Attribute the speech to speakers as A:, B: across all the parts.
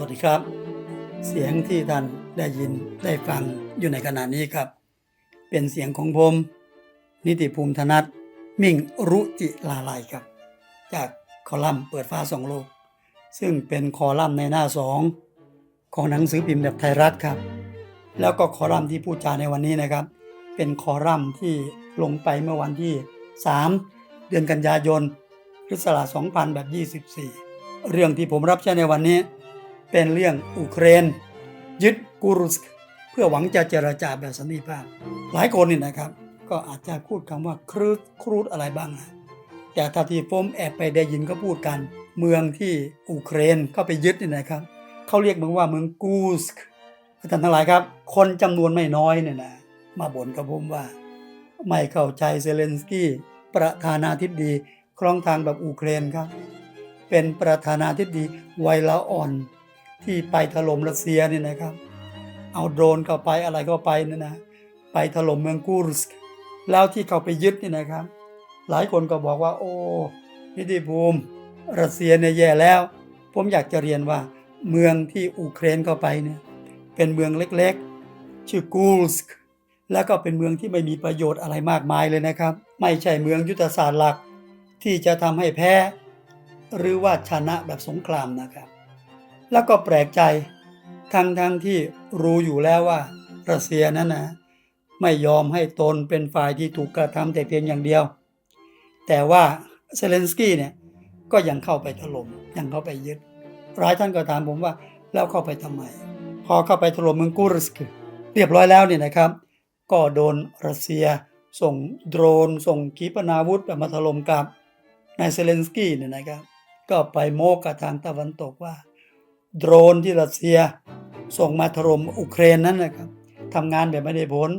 A: วัสดีครับ เสียงที่ท่านได้ยินได้ฟังอยู่ในขณะนี้ครับ เป็นเสียงของผม นิติภูมิธนัทมิ่งรุจิลาลัยครับ จากคอลัมน์เปิดฟ้าสองโลก ซึ่งเป็นคอลัมน์ในหน้าสองของหนังสือพิมพ์แบบไทยรัฐครับ แล้วก็คอลัมน์ที่พูดจาในวันนี้นะครับ เป็นคอลัมน์ที่ลงไปเมื่อวันที่ 3 เดือนกันยายนพฤษภาคม2000แบบ24 เรื่องที่ผมรับใช้ในวันนี้ เป็นเรื่องอุเครน ยึดกูรุสเพื่อหวังจะเจรจาแบบสันติภาพ หลายคนนี่นะครับ ก็อาจจะพูดคำว่าครูดครูดอะไรบ้างนะแต่ถ้าที่ผมแอบไปได้ยินก็พูดกัน เมืองที่อุเครนเข้าไปยึดนี่นะครับเขาเรียกเมืองว่าเมืองกูสกท่านทั้งหลายครับ คนจำนวนไม่น้อยเนี่ยนะมาบ่นกับผมว่า ไม่เข้าใจเซเลนสกี้ประธานาธิบดีครองทางแบบอุเครนครับ เป็นประธานาธิบดีวัยละอ่อน ที่ไปถล่มรัสเซียนี่นะครับ เอาโดรนเข้าไปอะไรเข้าไปนี่นะไปถล่มเมืองกูรุสกแล้วที่เขาไปยึดนี่นะครับ หลายคนก็บอกว่า โอ้นิติภูมิรัสเซียเนี่ยแย่แล้ว ผมอยากจะเรียนว่าเมืองที่อุเครนเข้าไปเนี่ยเป็นเมืองเล็กๆ ชื่อกูรุสกแล้วก็เป็นเมืองที่ไม่มีประโยชน์อะไรมากมายเลยนะครับ ไม่ใช่เมืองยุทธศาสตร์หลัก ที่จะทำให้แพ้ หรือว่าชนะแบบสงครามนะครับ แล้วก็แปลกใจ ทั้งทั้งที่รู้อยู่แล้วว่ารัสเซียนั้นนะไม่ยอมให้ตนเป็นฝ่ายที่ถูกกระทำแต่เพียงอย่างเดียว แต่ว่าเซเลนสกี้เนี่ยก็ยังเข้าไปถล่มยังเข้าไปยึดหลายท่านก็ถามผมว่าแล้วเข้าไปทำไม พอเข้าไปถล่มเมืองกูรุสกเรียบร้อยแล้วเนี่ยนะครับ ก็โดนรัสเซียส่งโดรน ส่งขีปนาวุธมาถล่มกับนายเซเลนสกี้เนี่ยนะครับ ก็ไปโมกกับทางตะวันตกว่า โดรนที่รัสเซีย ส่งมาถล่มอุเครนนั้นนะครับทำงานแบบไม่ได้ผล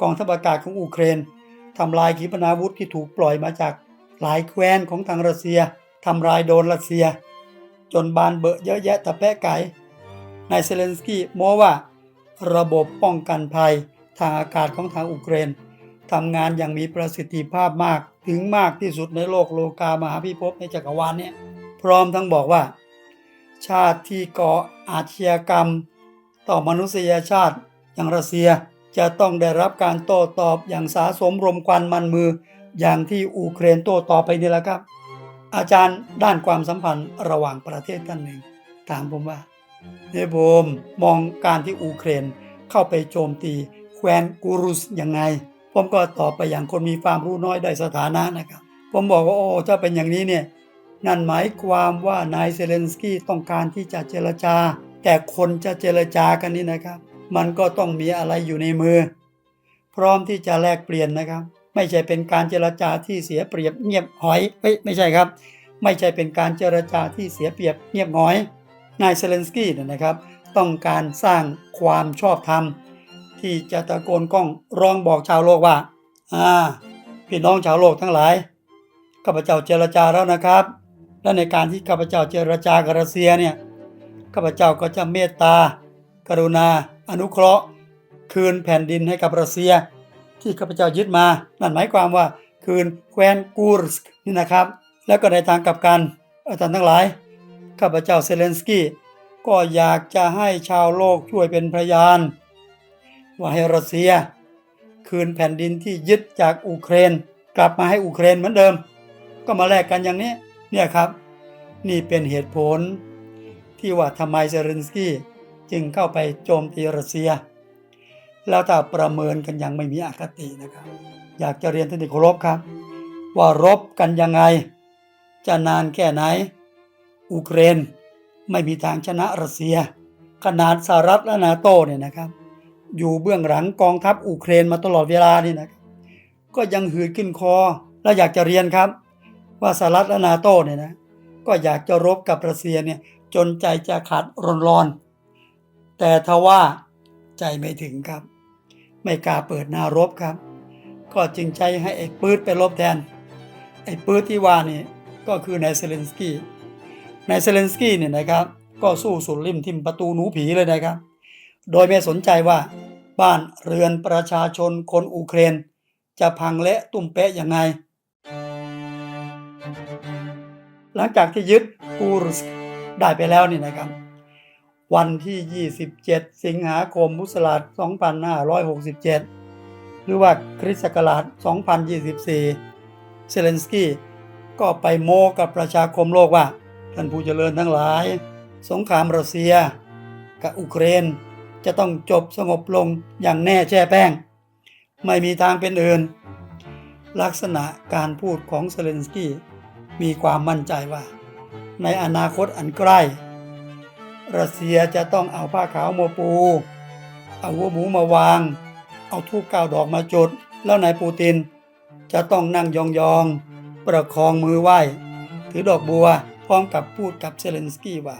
A: กองทัพอากาศของอุเครนทำลายขีปนาวุธที่ถูกปล่อยมาจากหลายแคว้นของทางรัสเซียทำลายโดนรัสเซีย จนบานเบอะเยอะแยะตะแปะไก่นายเซเลนสกี้ม้ว่า ระบบป้องกันภัยทางอากาศของทางอุเครนทำงานอย่างมีประสิทธิภาพมากถึงมากที่สุดในโลกโลกามหาพิภพในจักรวาลเนี่ยพร้อมทั้งบอกว่า ชาติที่ก่ออาชญากรรม ต่อมนุษยชาติอย่างรัสเซียจะต้องได้รับการโต้ตอบอย่างสาสมรมควันมันมือ อย่างที่อูเครนโต้ตอบไปนี่แหละครับ อาจารย์ด้านความสัมพันธ์ระหว่างประเทศท่านหนึ่ง ถามผมว่าเนยผมมองการที่อูเครนเข้าไปโจมตีแคว้นกูรุสยังไง ผมก็ตอบไปอย่างคนมีความรู้น้อยได้สถานะนะครับ ผมบอกว่าโอ้ถ้าเป็นอย่างนี้เนี่ย นั่นหมายความว่านายเซเลนสกี้ต้องการที่จะเจรจา แต่คนจะเจรจากันนี่นะครับ มันก็ต้องมีอะไรอยู่ในมือ พร้อมที่จะแลกเปลี่ยนนะครับ ไม่ใช่เป็นการเจรจาที่เสียเปรียบเงียบหอยเอ้ยไม่ใช่ครับ ไม่ใช่เป็นการเจรจาที่เสียเปรียบเงียบหอยนายเซเลนสกี้เนี่ยนะครับ ต้องการสร้างความชอบธรรม ที่จะตะโกนก้องร้องบอกชาวโลกว่าอ่าพี่น้องชาวโลกทั้งหลายข้าพเจ้าเจรจาแล้วนะครับ และในการที่ข้าพเจ้าเจรจากับรัสเซียเนี่ยข้าพเจ้าก็จะเมตตากรุณา อนุเคราะห์ คืนแผ่นดินให้กับรัสเซีย ที่ข้าพเจ้ายึดมา นั่นหมายความว่าคืนแคว้นกูรสกนี่นะครับ แล้วก็ในทางกลับกันอาจารย์ทั้งหลายข้าพเจ้าเซเลนสกี้ก็อยากจะให้ชาวโลกช่วยเป็นพยาน ว่าให้รัสเซีย คืนแผ่นดินที่ยึดจากอูเครน กลับมาให้อูเครนเหมือนเดิม ก็มาแลกกันอย่างนี้ เนี่ยครับ นี่เป็นเหตุผล ที่ว่าทำไมเซเรนสกี้จึงเข้าไปโจมตีรัสเซีย แล้วถ้าประเมินกันอย่างไม่มีอคตินะครับ อยากจะเรียนท่านที่เคารพครับ ว่ารบกันยังไง จะนานแค่ไหนอูเครนไม่มีทางชนะรัสเซีย ขนาดสหรัฐและนาโตเนี่ยนะครับ อยู่เบื้องหลังกองทัพอูเครนมาตลอดเวลานี่นะครับก็ยังหืดขึ้นคอและอยากจะเรียนครับ ว่าสหรัฐและนาโตเนี่ยนะก็อยากจะรบกับรัสเซียเนี่ยจนใจจะขาดรนรอน แต่ทว่าใจไม่ถึงครับ ไม่กล้าเปิดหน้ารบครับ ก็จึงใจให้ไอ้ปื๊ดไปรบแทน ไอ้ปื๊ดที่ว่านี่ก็คือนายเซเลนสกี้นายเซเลนสกี้เนี่ยนะครับ ก็สู้สุดริมทิมประตูหนูผีเลยนะครับ โดยไม่สนใจว่าบ้านเรือนประชาชนคนอูเครน จะพังเละตุ่มเป๊ะยังไง หลังจากที่ยึดกูรุสกได้ไปแล้วนี่นะครับ วันที่ 27 สิงหาคมพุทธศักราช2567 หรือว่าคริสต์ศักราช 2024 เซเลนสกี้ก็ไปโมกับประชาคมโลกว่า ท่านผู้เจริญทั้งหลาย สงครามรัสเซีย กับอุเครน จะต้องจบสงบลงอย่างแน่แช่แป้ง ไม่มีทางเป็นอื่น ลักษณะการพูดของเซเลนสกี้ มีความมั่นใจว่า ในอนาคตอันใกล้ รัสเซียจะต้องเอาผ้าขาวมาปู เอาหัวหมูมาวาง เอาทูบเก้าดอกมาจุด แล้วนายปูติน จะต้องนั่งยองๆ ประคองมือไหว้ ถือดอกบัวพร้อมกับพูดกับเซเลนสกี้ว่า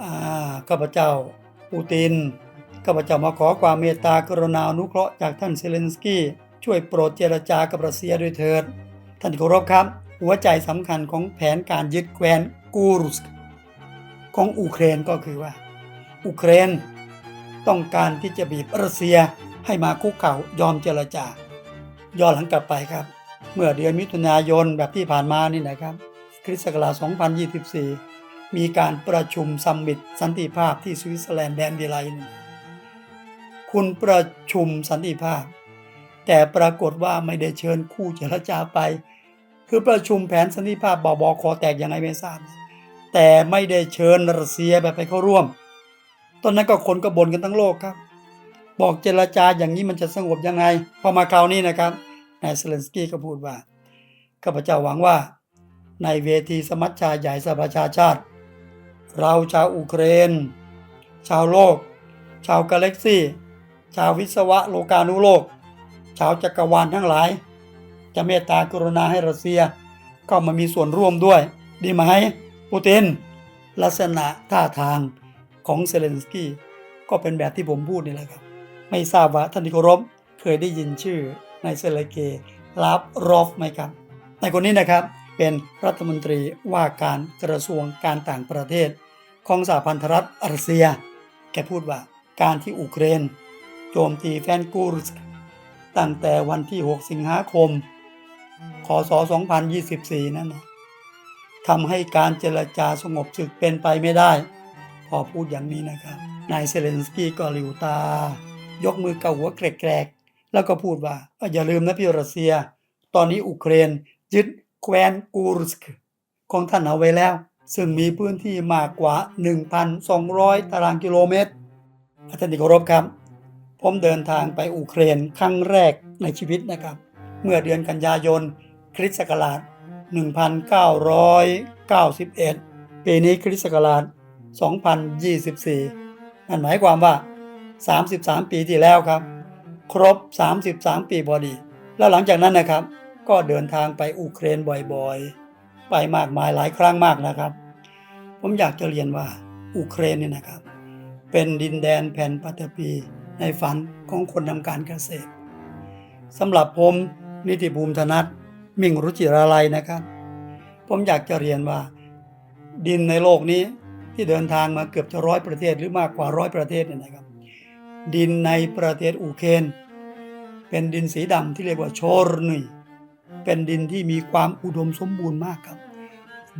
A: อ่าข้าพเจ้าปูตินข้าพเจ้ามาขอความเมตตากรุณาอนุเคราะห์จากท่านเซเลนสกี้ช่วยโปรดเจรจากับรัสเซียด้วยเถิด ท่านเคารพครับ หัวใจสำคัญของแผนการยึดแคว้นกูรุสของอูเครนก็คือว่าอูเครนต้องการที่จะบีบรัสเซียให้มาคุกเข่ายอมเจรจาย้อนหลังกลับไปครับ เมื่อเดือนมิถุนายนแบบที่ผ่านมานี่นะครับ คริสต์ศักราช2024 มีการประชุมซัมมิตสันติภาพที่สวิตเซอร์แลนด์แดนเดไลน์คุณประชุมสันติภาพ แต่ปรากฏว่าไม่ได้เชิญคู่เจรจาไป คือประชุมแผนสันติภาพบอบอคอแตกยังไงไม่ทราบ แต่ไม่ได้เชิญรัสเซียแบบไปเข้าร่วม ตอนนั้นก็คนก็บ่นกันทั้งโลกครับ บอกเจรจาอย่างนี้มันจะสงบยังไง พอมาคราวนี้นะครับนายเซเลนสกี้ก็พูดว่าข้าพเจ้าหวังว่า ในเวทีสมัชชาใหญ่สหประชาชาติ เราชาวอุเครน ชาวโลก ชาวกาแล็กซี่ ชาววิศวะโลกานุโลก ชาวจักรวาลทั้งหลาย จะเมตตากรุณาให้รัสเซียเข้ามามีส่วนร่วมด้วย ดีไหมปูตินลักษณะท่าทางของเซเลนสกี้ก็เป็นแบบที่ผมพูดนี่แหละครับ ไม่ทราบว่าท่านที่เคารพเคยได้ยินชื่อในายเซเลเกลาฟรอฟไหมครับในคนนี้นะครับเป็นรัฐมนตรีว่าการกระทรวงการต่างประเทศ ของสหพันธรัฐรัสเซีย แกพูดว่าการที่อุเครน โจมตีแฟนกูรุสตั้งแต่วันที่ 6 สิงหาคม ศ 2024 นั่นนะทำให้การเจรจาสงบศึกเป็นไปไม่ได้ พอพูดอย่างนี้นะครับ นายเซเลนสกี้ก็หลิวตา ยกมือเกาหัวแกรกๆ แล้วก็พูดว่า อย่าลืมนะพี่รัสเซีย ตอนนี้อุเครนยึดแคว้นกูรุสกของท่านเอาไว้แล้ว ซึ่งมีพื้นที่มากกว่า 1,200 ตารางกิโลเมตรท่านที่เคารพครับ ผมเดินทางไปอุเครนครั้งแรกในชีวิตนะครับ เมื่อเดือนกันยายน ริสต์ศักราช 1991 ปีนี้คริสต์ศักราช 2024 นั่นหมายความว่า 33 ปีที่แล้วครับ ครบ 33 ปีพอดี แล้วหลังจากนั้นนะครับ ก็เดินทางไปอุเครนบ่อยๆ ไปมากมายหลายครั้งมากนะครับ ผมอยากจะเรียนว่าอุเครนเนี่ยนะครับ เป็นดินแดนแผ่นปัตตภีในฝันของคนทำการเกษตรสำหรับผมนิติภูมิธนัท มิ่งรุจิราลัยนะครับ ผมอยากจะเรียนว่า ดินในโลกนี้ที่เดินทางมาเกือบจะร้อยประเทศหรือมากกว่าร้อยประเทศเนี่ยนะครับ ดินในประเทศอูเครนเป็นดินสีดำที่เรียกว่าโชรนุยเป็นดินที่มีความอุดมสมบูรณ์มากครับ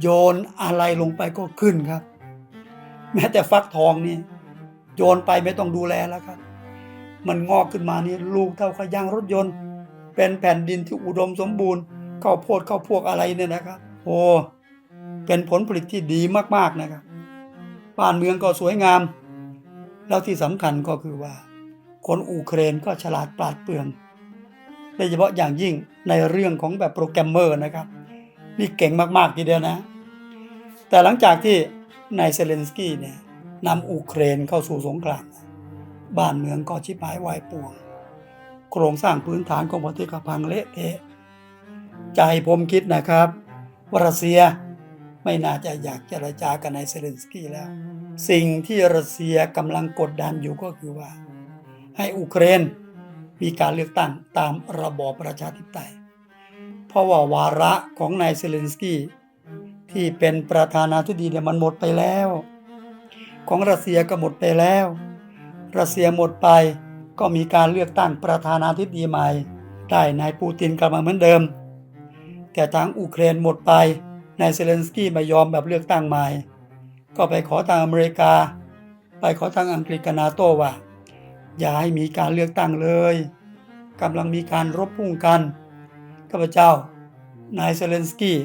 A: โยนอะไรลงไปก็ขึ้นครับ แม้แต่ฟักทองนี่โยนไปไม่ต้องดูแลแล้วครับ มันงอกขึ้นมานี่ลูกเท่ากับยางรถยนต์ เป็นแผ่นดินที่อุดมสมบูรณ์ ข้าวโพดข้าวพวกอะไรเนี่ยนะครับโอ้เป็นผลผลิตที่ดีมากๆนะครับ บ้านเมืองก็สวยงาม แล้วที่สำคัญก็คือว่า คนอูเครนก็ฉลาดปราดเปรื่องโดยเฉพาะอย่างยิ่งในเรื่องของแบบโปรแกรมเมอร์นะครับ นี่เก่งมากๆทีเดียวนะ แต่หลังจากที่นายเซเลนสกี้เนี่ยนำอูเครนเข้าสู่สงครามบ้านเมืองก็ชิบหายวายป่วง โครงสร้างพื้นฐานของประเทศก็พังเละเทะ ใจผมคิดนะครับว่ารัสเซียไม่น่าจะอยากเจรจากับนายเซเลนสกี้แล้ว สิ่งที่รัสเซียกำลังกดดันอยู่ก็คือว่า ให้อุเครนมีการเลือกตั้งตามระบอบประชาธิปไตย เพราะว่าวาระของนายเซเลนสกี้ที่เป็นประธานาธิบดีเนี่ยมันหมดไปแล้ว ของรัสเซียก็หมดไปแล้ว รัสเซียหมดไปก็มีการเลือกตั้งประธานาธิบดีใหม่ ได้นายปูตินกลับมาเหมือนเดิม แต่ทางอุเครนหมดไปนายเซเลนสกี้ไม่ยอมแบบเลือกตั้งใหม่ ก็ไปขอทางอเมริกา ไปขอทางอังกฤษกับนาโต้ว่า อย่าให้มีการเลือกตั้งเลยกำลังมีการรบพุ่งกันข้าพเจ้านายเซเลนสกี้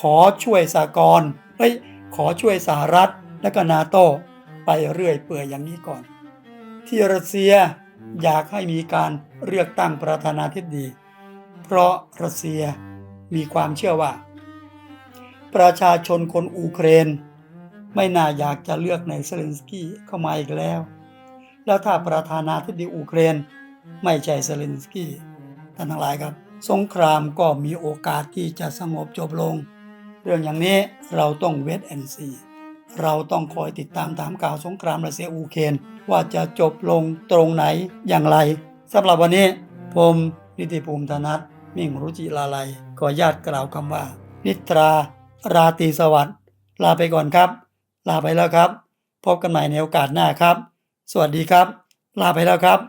A: ขอช่วยสากลเฮ้ยขอช่วยสหรัฐและก็นาโต้ไปเรื่อยเปื่อยอย่างนี้ก่อน ที่รัสเซียอยากให้มีการเลือกตั้งประธานาธิบดี เพราะรัสเซีย มีความเชื่อว่า ประชาชนคนอูเครน ไม่น่าอยากจะเลือกในเซเลนสกี้เข้ามาอีกแล้ว แล้วถ้าประธานาธิบดีอูเครน ไม่ใช่เซเลนสกี้ท่านทั้งหลายครับ สงครามก็มีโอกาสที่จะสงบจบลง เรื่องอย่างนี้เราต้องเวทแอนซีเราต้องคอยติดตามตามข่าวสงครามรัสเซียอูเครนว่าจะจบลงตรงไหนอย่างไรสำหรับวันนี้ ผมนิติภูมิธนัทมิ่งรุจิลาลัย ขอญาตกล่าวคำว่า นิตราราตรีสวัสดิ์ลาไปก่อนครับ ลาไปแล้วครับ พบกันใหม่ในโอกาสหน้าครับ สวัสดีครับ ลาไปแล้วครับ